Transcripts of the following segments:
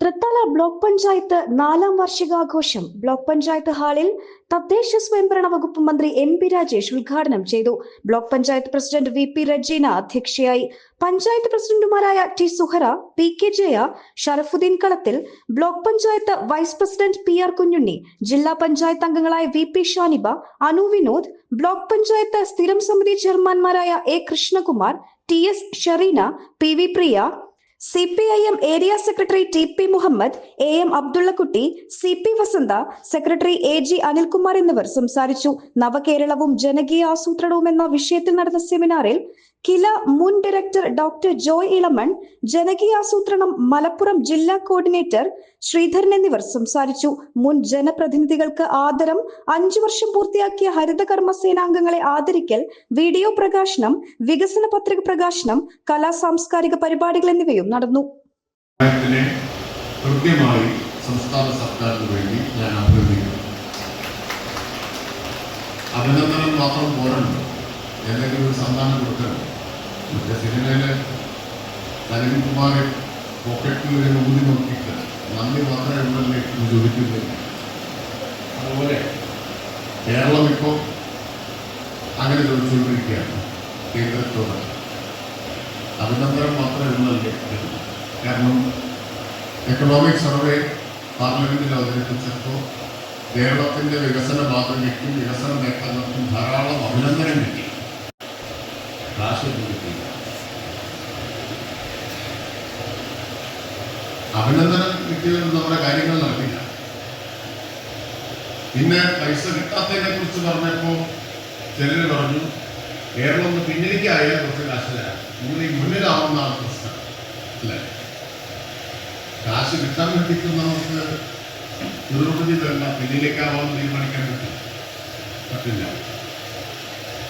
Thrithala block panchayat നാലാം വാർഷികാഘോഷം. Block panchayat ഹാളിൽ തദ്ദേശ സ്വയംഭരണ വകുപ്പ് മന്ത്രി എം പി രാജേഷ് ഉദ്ഘാടനം ചെയ്തു. Block panchayat president V P Rajeena അധ്യക്ഷയായി. പഞ്ചായത്ത് പ്രസിഡന്റുമാരായ T Suhara P K Jaya Sharafudheen Kalathil block panchayat vice president P R Kunhunni ജില്ലാ പഞ്ചായത്ത് അംഗങ്ങളായ V P Shaniba Anu Vinod block panchayat സ്ഥിരം സമിതി ചെയർമാൻമാരായ A Krishnakumar T S Shereena P V Priya C P I M area secretary T P Muhammad A M Abdullakutty C P Vasantha secretary A G Anilkumar എന്നിവർ സംസാരിച്ചു. നവകേരളവും ജനകീയ ആസൂത്രണവും എന്ന വിഷയത്തിൽ നടന്ന സെമിനാറിൽ കില മുൻ ഡയറക്ടർ ഡോക്ടർ ജോയ് ഇളമൺ ജനകീയാസൂത്രണം മലപ്പുറം ജില്ലാ കോർഡിനേറ്റർ ശ്രീധരൻ എന്നിവർ സംസാരിച്ചു. മുൻ ജനപ്രതിനിധികൾക്ക് ആദരം അഞ്ചു വർഷം പൂർത്തിയാക്കിയ ഹരിത കർമ്മസേനാംഗങ്ങളെ ആദരിക്കൽ വീഡിയോ പ്രകാശനം വികസന പത്രിക പ്രകാശനം കലാ സാംസ്കാരിക പരിപാടികൾ എന്നിവയും നടന്നു. സർക്കാരിന് വേണ്ടി ഞാൻ അഭ്യർത്ഥിക്കുന്നു അഭിനന്ദനം മാത്രം പോരണം എന്തെങ്കിലും ഒരു സന്താനം കൊടുക്കല്ലോ മറ്റേ സിനിമയിൽ സലീംകുമാറെ പോക്കറ്റിൽ ഒരു ഊതി നോക്കിയിട്ട് നന്ദി മാത്രമേ ഉള്ളല്ലേ എന്ന് ചോദിക്കുന്നില്ല അതുപോലെ കേരളം ഇപ്പോൾ അങ്ങനെ ചോദിച്ചുകൊണ്ടിരിക്കുകയാണ്. കേന്ദ്രത്തോട്. അഭിനന്ദനം മാത്രമേ ഉള്ളല്ലേ കാരണം എക്കണോമിക് സർവേ പാർലമെന്റിൽ അവതരിപ്പിച്ചപ്പോൾ കേരളത്തിന്റെ വികസന മാതൃകയ്ക്കും വികസന നേട്ടങ്ങൾക്കും ധാരാളം അഭിനന്ദനം കിട്ടി. കിട്ടിയില്ല അഭിനന്ദനം നമ്മുടെ കാര്യങ്ങൾ നടക്കില്ല. പിന്നെ പൈസ കിട്ടാത്തതിനെ കുറിച്ച് പറഞ്ഞു കേരളം ഒന്ന് പിന്നിലേക്കായ കുറച്ച് കാശിലാണ് നിങ്ങൾ ഈ മുന്നിലാവുന്നതാണ് പ്രശ്നം. കാശ് കിട്ടാൻ നമുക്ക് നിർവൃതി പിന്നിലേക്കാവാൻ തീരുമാനിക്കാൻ പറ്റില്ല. പറ്റില്ല.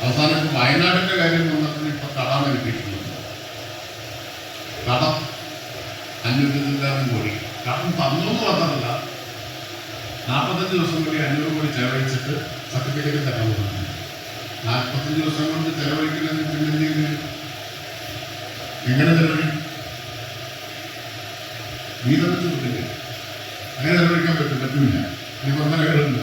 അവസാനം വയനാടിന്റെ കാര്യം വന്നപ്പോൾ ഇപ്പൊ കടാണ് കിട്ടിയിരിക്കുന്നത് കടം അഞ്ഞൂറ്റി ചില്ലാനും കോടി. കടം തന്നു മാത്രമല്ല നാൽപ്പത്തഞ്ച് ദിവസം കൂടി അഞ്ഞൂറ് കോടി ചെലവഴിച്ചിട്ട് സർട്ടിഫിക്കറ്റ് തരാൻ പോകുന്നു. നാൽപ്പത്തഞ്ച് ദിവസം കൊണ്ട് ചെലവഴിക്കുന്നതിന് പിന്നെ എങ്ങനെ ചെലവഴിക്കും? വീതം അങ്ങനെ ചെലവഴിക്കാൻ പറ്റും പറ്റില്ല നിബന്ധനകളുണ്ട്